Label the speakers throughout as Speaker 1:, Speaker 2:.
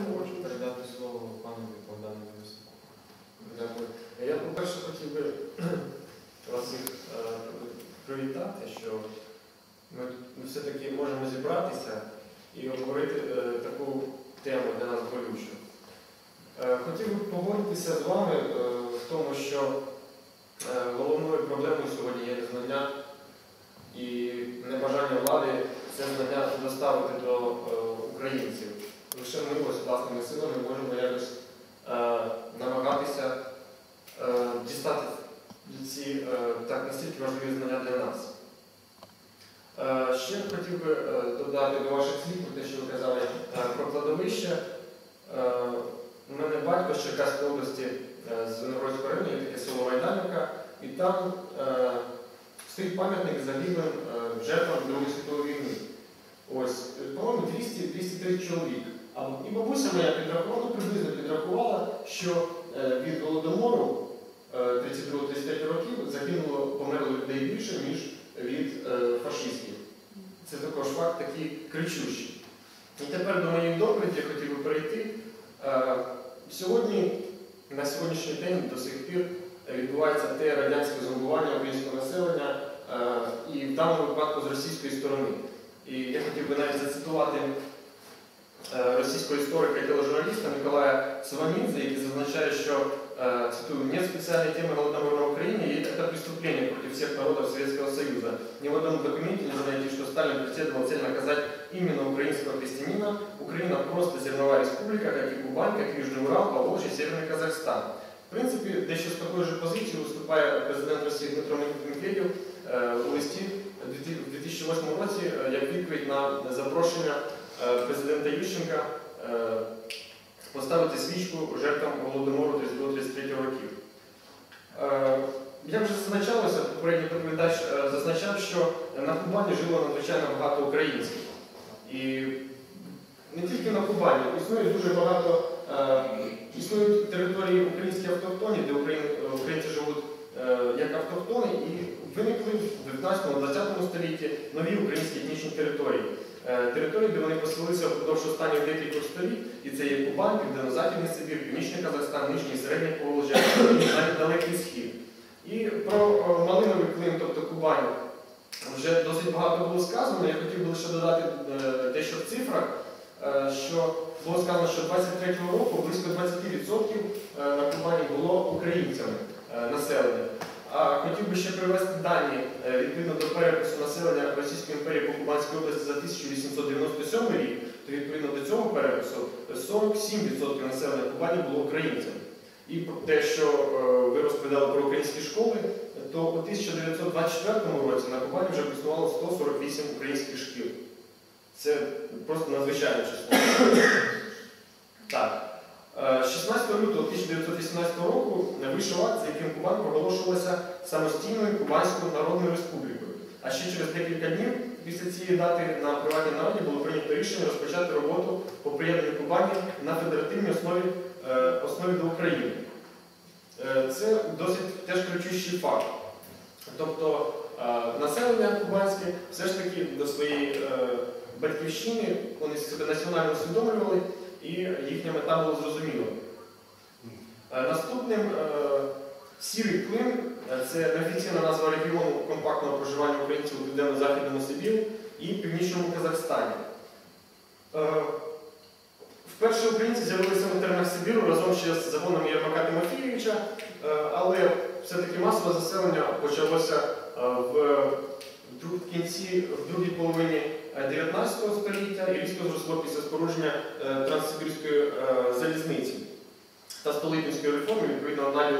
Speaker 1: можу.
Speaker 2: передати слово пану Богдану Борисову.
Speaker 1: Дякую. Я, по-перше, хотів би вас всіх е, привітати, що ми все-таки можемо зібратися і обговорити е, таку тему для нас болючу. Е, Хотів би погодитися з вами в тому, що головною проблемою сьогодні є незнання і небажання влади це знання доставити до українців. Лише ми ось власними силами можемо якось е, намагатися е, дістати ці е, так настільки важливі знання для нас. Ще хотів би додати до ваших слів про те, що ви казали про кладовище. У мене батько з Черкаської області з Виноградського району, є таке село Майданівка, і там стоїть пам'ятник загиблим жертвам Другої світової війни. Ось, е, по-моєму, 200-203 чоловік. А і бабуся моя підрахувала, приблизно підрахувала, що е, від голодомору е, 32-33 років загинуло, померло людей більше, ніж від е, фашистів. Це також факт такий кричущий. І тепер до моєї доповіді я хотів би перейти. Е, Сьогодні, на сьогоднішній день до сих пір відбувається те радянське зомбування українського населення е, і в даному випадку з російської сторони. І я хотів би навіть зацитувати е, російського історика і тележурналіста Миколая Сванидзе, який зазначає, що э, цитую, нет специальной темы Голодомора на Украине, и это преступление против всех народов Советского Союза. Ни в одном документе не знаете, что Сталин преследовал цель наказать именно украинского крестьянина. Украина просто зерновая республика, как и Кубань, как и Южный Урал, Поволжье, Северный Казахстан. В принципі, дещо з такою ж позицією виступає президент Росії Дмитро Медведєв е, у листі у 2008 році е, як відповідь на запрошення е, президента Ющенка е, поставити свічку жертвам голодомору 32-33 років. Е, Як вже зазначалося, попередній доповідач е, зазначав, що на Кубані жило надзвичайно багато українців. І не тільки на Кубані, існує дуже багато існують території українські автохтоні, де українці живуть як автохтони, і виникли в 19-20 столітті нові українські етнічні території. Е, Території, де вони поселилися впродовж останніх декількох століть, і це є Кубань, Південно-Західний Сибір, Північний Казахстан, Нижній Середній Поволжя, навіть Далекий Схід. І про е, Малиновий Клин, тобто Кубань, вже досить багато було сказано. Я хотів би лише додати дещо в цифрах, е, що було сказано, що 23-го року близько 20% е, на Кубані було українцями населення. Хотів би ще привести дані е, відповідно до перепису населення Російської імперії по Кубанській області за 1897 рік, то відповідно до цього перепису 47% населення Кубані було українцями. І те, що е, ви розповідали про українські школи, то у 1924 році на Кубані вже існувало 148 українських шкіл. Це просто надзвичайне число. Так. Е, 16 лютого 1918 року вийшов акт, за яким Кубань проголошувалася самостійною Кубанською Народною Республікою. А ще через декілька днів після цієї дати на приватній нараді було прийнято рішення розпочати роботу по приєднанню Кубані на федеративній основі, е, основі до України. Е, Це досить теж кричущий факт. Тобто е, населення кубанське все ж таки до своєї батьківщини вони себе національно усвідомлювали і їхня мета була зрозуміла. Е, Наступним е, сірий клин е, це неофіційна назва регіону компактного проживання українців у Південно-Західному Сибірі і Північному Казахстані. Е, Вперше українці з'явилися на теренах Сибіру разом ще з загонами Єрмака Тимофійовича, е, але все-таки масове заселення почалося в кінці, в другій половині е, 19 століття і різко зросло після спорудження Транссибірської залізниці та Столипінської реформи, відповідно е,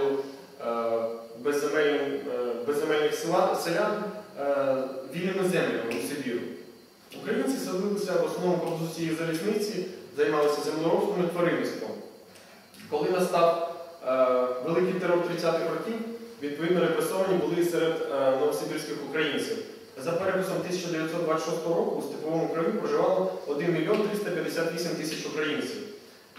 Speaker 1: безземельних селян е, вільними землями у Сибіру. Українці селилися в основному цієї залізниці, займалися землеробством і тваринництвом. Коли настав е, великий терор 30-х років, відповідно репресовані були серед е, новосибірських українців. За переписом 1926 року у степовому краю проживало 1 мільйон 358 тисяч українців.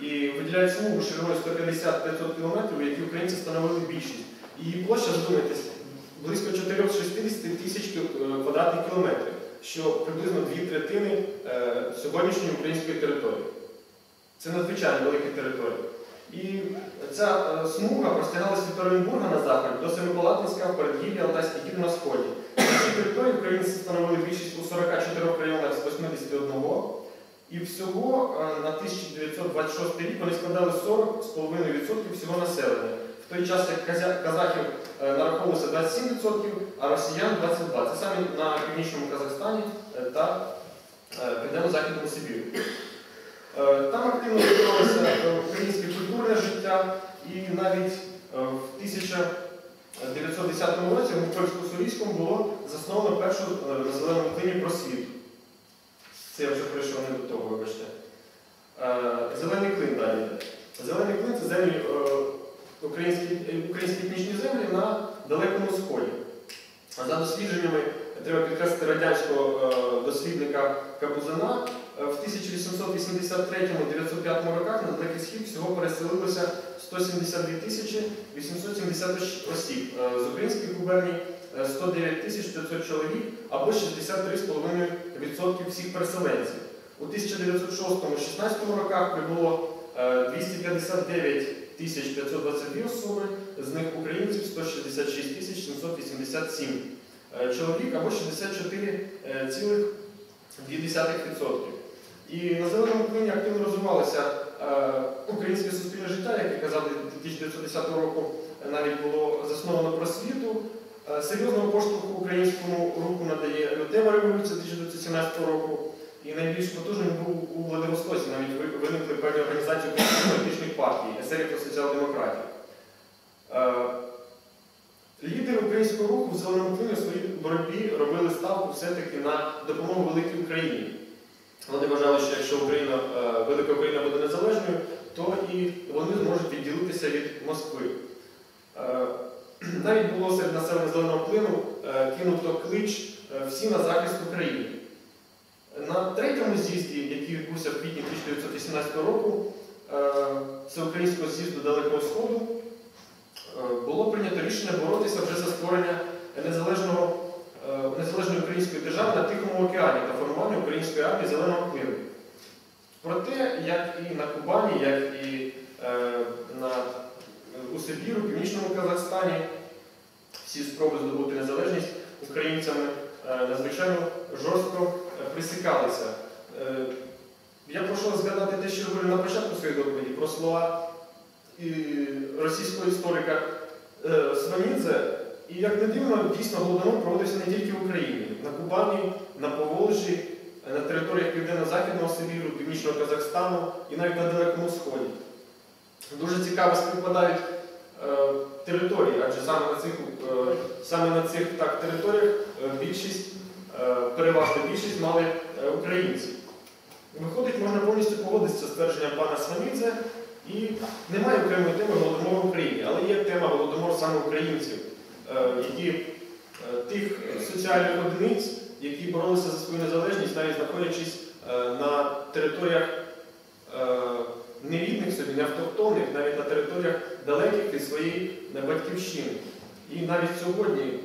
Speaker 1: І виділяють смугу шириною 150-500 км, які українці становили більшість. Її площа, задумайтесь, близько 460 тисяч квадратних кілометрів, що приблизно дві третини е, сьогоднішньої української території. Це надзвичайно великі території. І ця е, смуга простягалася від Оренбурга на заході до Семипалатинська, Передгір'я, Алтайських гір на сході. Цій території українці становили більшість у 44 районах з 81. І всього е, на 1926 рік вони складали 40,5% всього населення. В той час, як казахів е, нараховувалося 27%, а росіян 22%. Це саме на північному Казахстані е, та південно-західному Сибірі. Там активно розвивалося е, українське культурне життя, і навіть в 1910 році в Мукольську-Сурійському було засновано першу на зеленому клині просвіту. Це я вже прийшов не до того, вибачте. Е, Зелений клин далі. Зелений клин це землі, е, українські, е, українські етнічні землі на Далекому Сході. За дослідженнями, треба підкреслити радянського дослідника Капузина, е, в 1883-1905 роках на Далекий Схід всього переселилося 172 тисячі 870 осіб. З українських губерній 109 тисяч 500 чоловік або 63,5% всіх переселенців. У 1906-16 роках прибуло е, 259 тисяч 522 особи, з них українців 166 тисяч 787 е, чоловік або 64,2%. І на зеленому клині активно розвивалося е, українське суспільне життя, як я казав, 1910 року навіть було засновано просвіту. Е, Серйозного поштовху українському руху надає лютева революція 1917 року. І найбільш потужним був у Владивостоці, навіть виникли певні організації політичних партій, есерів та соціал-демократів. Е, Лідери українського руху в зеленому клині у своїй боротьбі робили ставку все-таки на допомогу великій Україні. Вони вважали, що якщо Україна, е, велика Україна буде незалежною, то і вони зможуть відділитися від Москви. Навіть було серед населення зеленого клину е, кинуто клич е, всі на захист України. На третьому з'їзді, який відбувся в квітні 1918 року, е, Всеукраїнського з'їзду Далекого Сходу, було прийнято рішення боротися вже за створення незалежного, незалежної української держави на Тихому океані та формування української армії зеленого клину. Проте, як і на Кубані, як і на, Сибіру, Північному Казахстані, всі спроби здобути незалежність українцями е, надзвичайно жорстко е, присікалися. Е, я прошу згадати те, що говорив на початку своєї доповіді про слова російського історика Сванідзе. І як не дивно, дійсно голодомор проводився не тільки в Україні, на Кубані, на Поволжі, на територіях Південно-Західного Сибіру, Північного Казахстану і навіть на Далекому Сході. Дуже цікаво співпадають е, території, адже саме на цих, е, саме на цих так, територіях е, більшість, переважна більшість мали українці. Виходить, можна повністю погодитися з твердженням пана Сванідзе, і немає окремої теми голодомору в Україні, але є тема голодомор саме українців, які тих соціальних одиниць, які боролися за свою незалежність, навіть знаходячись на територіях е, нерідних собі, не автохтонних, навіть на територіях далеких від своєї батьківщини. І навіть сьогодні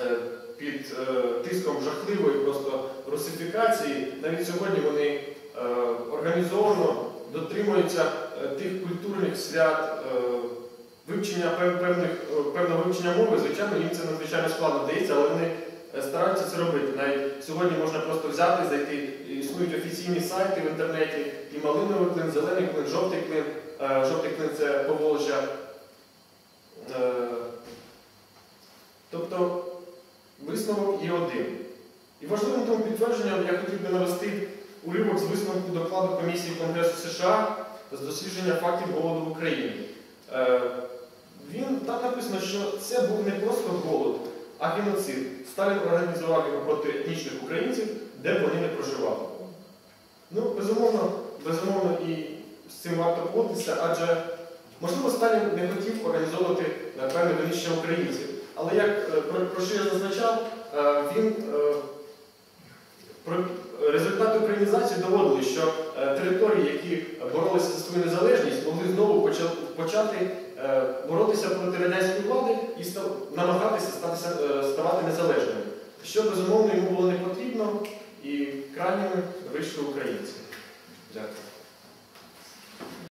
Speaker 1: е, під е, тиском жахливої просто русифікації, навіть сьогодні вони е, організовано дотримуються тих культурних свят, вивчення певних, певного вивчення мови, звичайно, їм це надзвичайно складно вдається, але вони стараються це робити. Навіть сьогодні можна просто взяти, зайти, існують офіційні сайти в інтернеті, і малиновий клин, зелений клин, жовтий клин. Жовтий клин це Поволжя. 41. І важливим тому підтвердженням я хотів би навести уривок з висновку докладу Комісії Конгресу США з дослідження фактів голоду в Україні. Е, він там написано, що це був не просто голод, а геноцид. Сталін організував його проти етнічних українців, де вони не проживали. Ну, безумовно, безумовно, і з цим варто погодитися, адже, можливо, Сталін не хотів організовувати напевне винищення українців. Але як е, про що я зазначав, він е, результати українізації доводили, що е, території, які боролися за свою незалежність, могли знову почати е, боротися проти радянської влади і намагатися е, ставати незалежними. Що безумовно йому було не потрібно, і крайніми вийшли українці. Дякую.